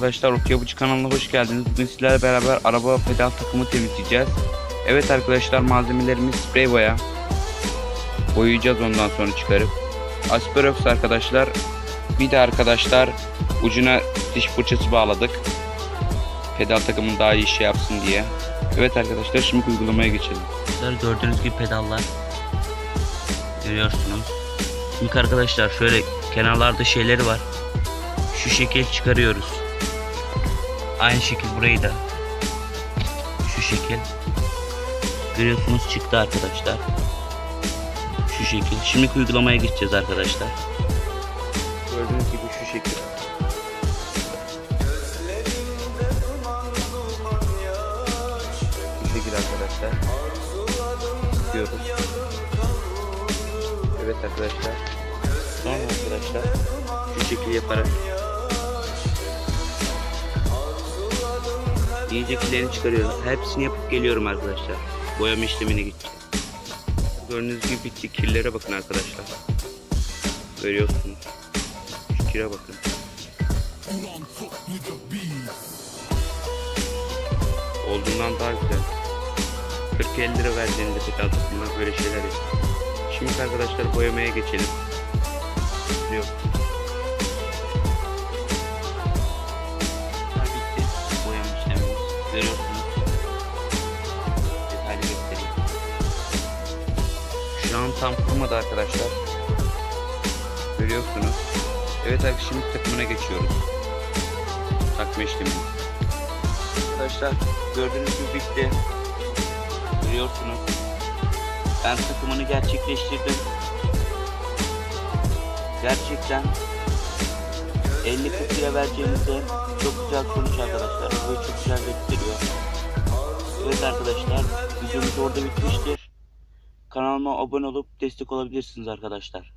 arkadaşlar Okyabucu kanalına hoş geldiniz. Bugün sizlerle beraber araba pedal takımı temizleyeceğiz. Evet arkadaşlar malzemelerimiz sprey boya. Boyayacağız ondan sonra çıkarıp. Asperox arkadaşlar. Bir de arkadaşlar ucuna diş fırçası bağladık. Pedal takımın daha iyi şey yapsın diye. Evet arkadaşlar şimdi uygulamaya geçelim. Gördüğünüz gibi pedallar görüyorsunuz. İlk arkadaşlar şöyle kenarlarda şeyleri var. Şu şekil çıkarıyoruz. Aynı şekil burayı da. Şu şekil. Görüyorsunuz çıktı arkadaşlar. Şu şekil. Şimdi uygulamaya geçeceğiz arkadaşlar. Gördüğünüz gibi şu şekil. Bu şekil arkadaşlar. Diyoruz. Evet arkadaşlar. Sonra arkadaşlar şu şekil yaparak iyice kilerini çıkarıyoruz. Hepsini yapıp geliyorum arkadaşlar. Boyama işlemine gideceğim. Gördüğünüz gibi bitti. Kirlere bakın arkadaşlar. Görüyorsunuz. Şu kire bakın. Olduğundan daha güzel. 40-50 lira vereceğinde pedal takımına böyle şeyler. Şimdi arkadaşlar boyamaya geçelim. Yok. Tam kurumadı arkadaşlar. Görüyorsunuz. Evet abi şimdi takımına geçiyoruz. Takma işlemi. Arkadaşlar gördüğünüz gibi bitti. Görüyorsunuz. Ben takımını gerçekleştirdim. Gerçekten 50-40 lira vereceğinizde çok güzel sonuç arkadaşlar. Bu çok güzel gösteriyor. Evet arkadaşlar videomuz orada bitmiştir. Kanalıma abone olup destek olabilirsiniz arkadaşlar.